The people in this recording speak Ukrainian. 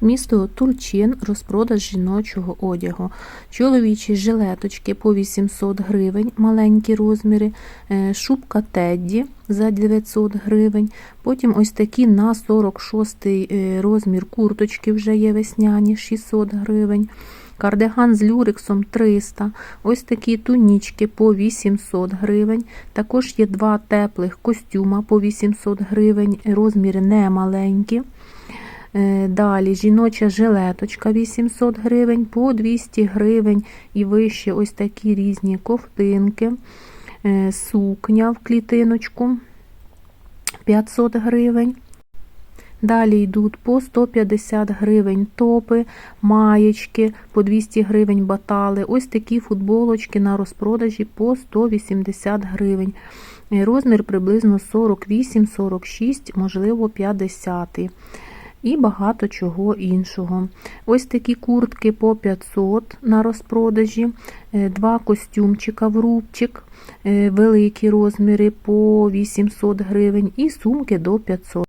Місто Тульчин, розпродаж жіночого одягу. Чоловічі жилеточки по 800 гривень, маленькі розміри, е, шубка Тедді за 900 гривень. Потім ось такі на 46 е, розмір курточки вже є весняні 600 гривень. Кардиган з люрексом 300. Ось такі тунічки по 800 гривень. Також є два теплих костюма по 800 гривень, розміри не маленькі. Е, Далі жіноча жилеточка 800 гривень, по 200 гривень і вище ось такі різні ковтинки, Е, сукня в клітиночку 500 гривень. Далі йдуть по 150 гривень топи, маєчки, по 200 гривень батали. Ось такі футболочки на розпродажі по 180 гривень. Е, Розмір приблизно 48-46, можливо 50. І багато чого іншого. Ось такі куртки по 500 на розпродажі, Е, два костюмчика в рубчик, е, великі розміри по 800 гривень і сумки до 500.